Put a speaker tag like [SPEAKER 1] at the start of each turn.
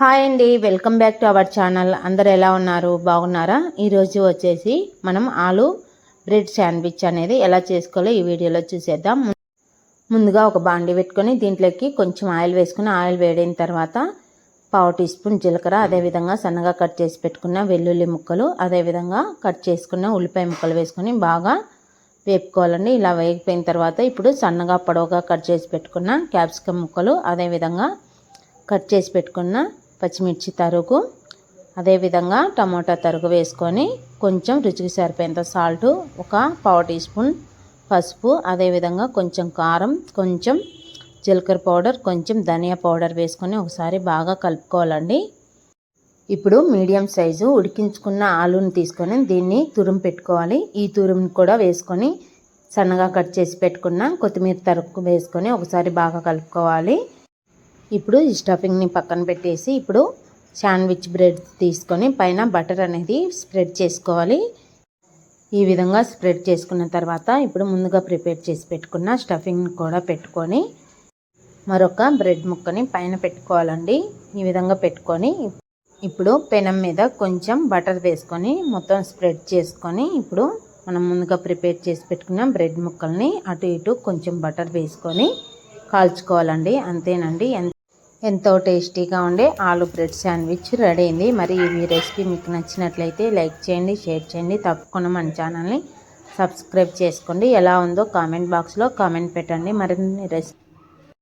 [SPEAKER 1] Hi అండి welcome back to our channel. అందరు ఎలా ఉన్నారు? బాగున్నారా? ఈరోజు వచ్చేసి మనం ఆలు బ్రెడ్ శాండ్విచ్ అనేది ఎలా చేసుకోవాలో ఈ వీడియోలో చూసేద్దాం. ముందుగా ఒక బాండి పెట్టుకొని దీంట్లోకి కొంచెం ఆయిల్ వేసుకుని ఆయిల్ వేడిన తర్వాత పావు టీ స్పూన్ జీలకర్ర అదేవిధంగా సన్నగా కట్ చేసి పెట్టుకున్న వెల్లుల్లి ముక్కలు అదేవిధంగా కట్ చేసుకున్న ఉల్లిపాయ ముక్కలు వేసుకొని బాగా వేపుకోవాలండి. ఇలా వేగిపోయిన తర్వాత ఇప్పుడు సన్నగా పొడవుగా కట్ చేసి పెట్టుకున్న క్యాప్సికమ్ ముక్కలు అదేవిధంగా కట్ చేసి పెట్టుకున్న పచ్చిమిర్చి తరుగు అదేవిధంగా టమోటా తరుగు వేసుకొని కొంచెం రుచికి సరిపోయేంత సాల్ట్ ఒక పావు టీ స్పూన్ పసుపు అదేవిధంగా కొంచెం కారం కొంచెం జీలకర్ర పౌడర్ కొంచెం ధనియా పౌడర్ వేసుకొని ఒకసారి బాగా కలుపుకోవాలండి. ఇప్పుడు మీడియం సైజు ఉడికించుకున్న ఆలుని తీసుకొని దీన్ని తురుము పెట్టుకోవాలి. ఈ తురుము కూడా వేసుకొని సన్నగా కట్ చేసి పెట్టుకున్న కొత్తిమీర తరుగు వేసుకొని ఒకసారి బాగా కలుపుకోవాలి. ఇప్పుడు ఈ స్టఫింగ్ని పక్కన పెట్టేసి ఇప్పుడు శాండ్విచ్ బ్రెడ్ తీసుకొని పైన బటర్ అనేది స్ప్రెడ్ చేసుకోవాలి. ఈ విధంగా స్ప్రెడ్ చేసుకున్న తర్వాత ఇప్పుడు ముందుగా ప్రిపేర్ చేసి పెట్టుకున్న స్టఫింగ్ కూడా పెట్టుకొని మరొక బ్రెడ్ ముక్కని పైన పెట్టుకోవాలండి. ఈ విధంగా పెట్టుకొని ఇప్పుడు పెనం మీద కొంచెం బటర్ వేసుకొని మొత్తం స్ప్రెడ్ చేసుకొని ఇప్పుడు మనం ముందుగా ప్రిపేర్ చేసి పెట్టుకున్న బ్రెడ్ ముక్కల్ని అటు ఇటు కొంచెం బటర్ వేసుకొని కాల్చుకోవాలండి. అంతేనండి. ఎంతో టేస్టీగా ఉండే ఆలు బ్రెడ్ శాండ్విచ్ రెడీ అయింది. మరి ఈ రెసిపీ మీకు నచ్చినట్లయితే లైక్ చేయండి షేర్ చేయండి. తప్పకుండా మన ఛానల్ని సబ్స్క్రైబ్ చేసుకోండి. ఎలా ఉందో కామెంట్ బాక్స్లో కామెంట్ పెట్టండి. మరిన్ని రెసిపీ